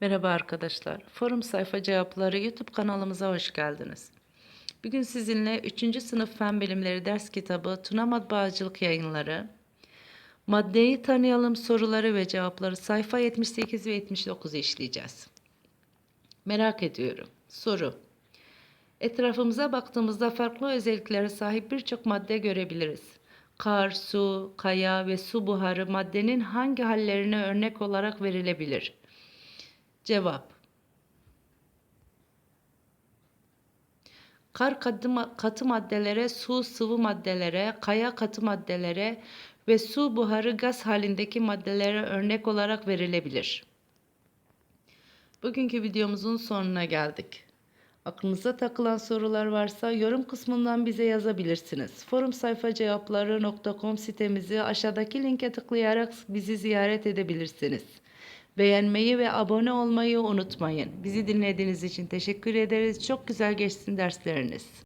Merhaba arkadaşlar. Forum sayfa cevapları YouTube kanalımıza hoş geldiniz. Bugün sizinle 3. sınıf fen bilimleri ders kitabı Tuna Matbaacılık yayınları Maddeyi tanıyalım soruları ve cevapları sayfa 78 ve 79'u işleyeceğiz. Merak ediyorum. Soru. Etrafımıza baktığımızda farklı özelliklere sahip birçok madde görebiliriz. Kar, su, kaya ve su buharı maddenin hangi hallerine örnek olarak verilebilir? Cevap. Kar katı, katı maddelere, su sıvı maddelere, kaya katı maddelere ve su buharı gaz halindeki maddelere örnek olarak verilebilir. Bugünkü videomuzun sonuna geldik. Aklınıza takılan sorular varsa yorum kısmından bize yazabilirsiniz. Forum sayfa cevapları.com sitemizi aşağıdaki linke tıklayarak bizi ziyaret edebilirsiniz. Beğenmeyi ve abone olmayı unutmayın. Bizi dinlediğiniz için teşekkür ederiz. Çok güzel geçsin dersleriniz.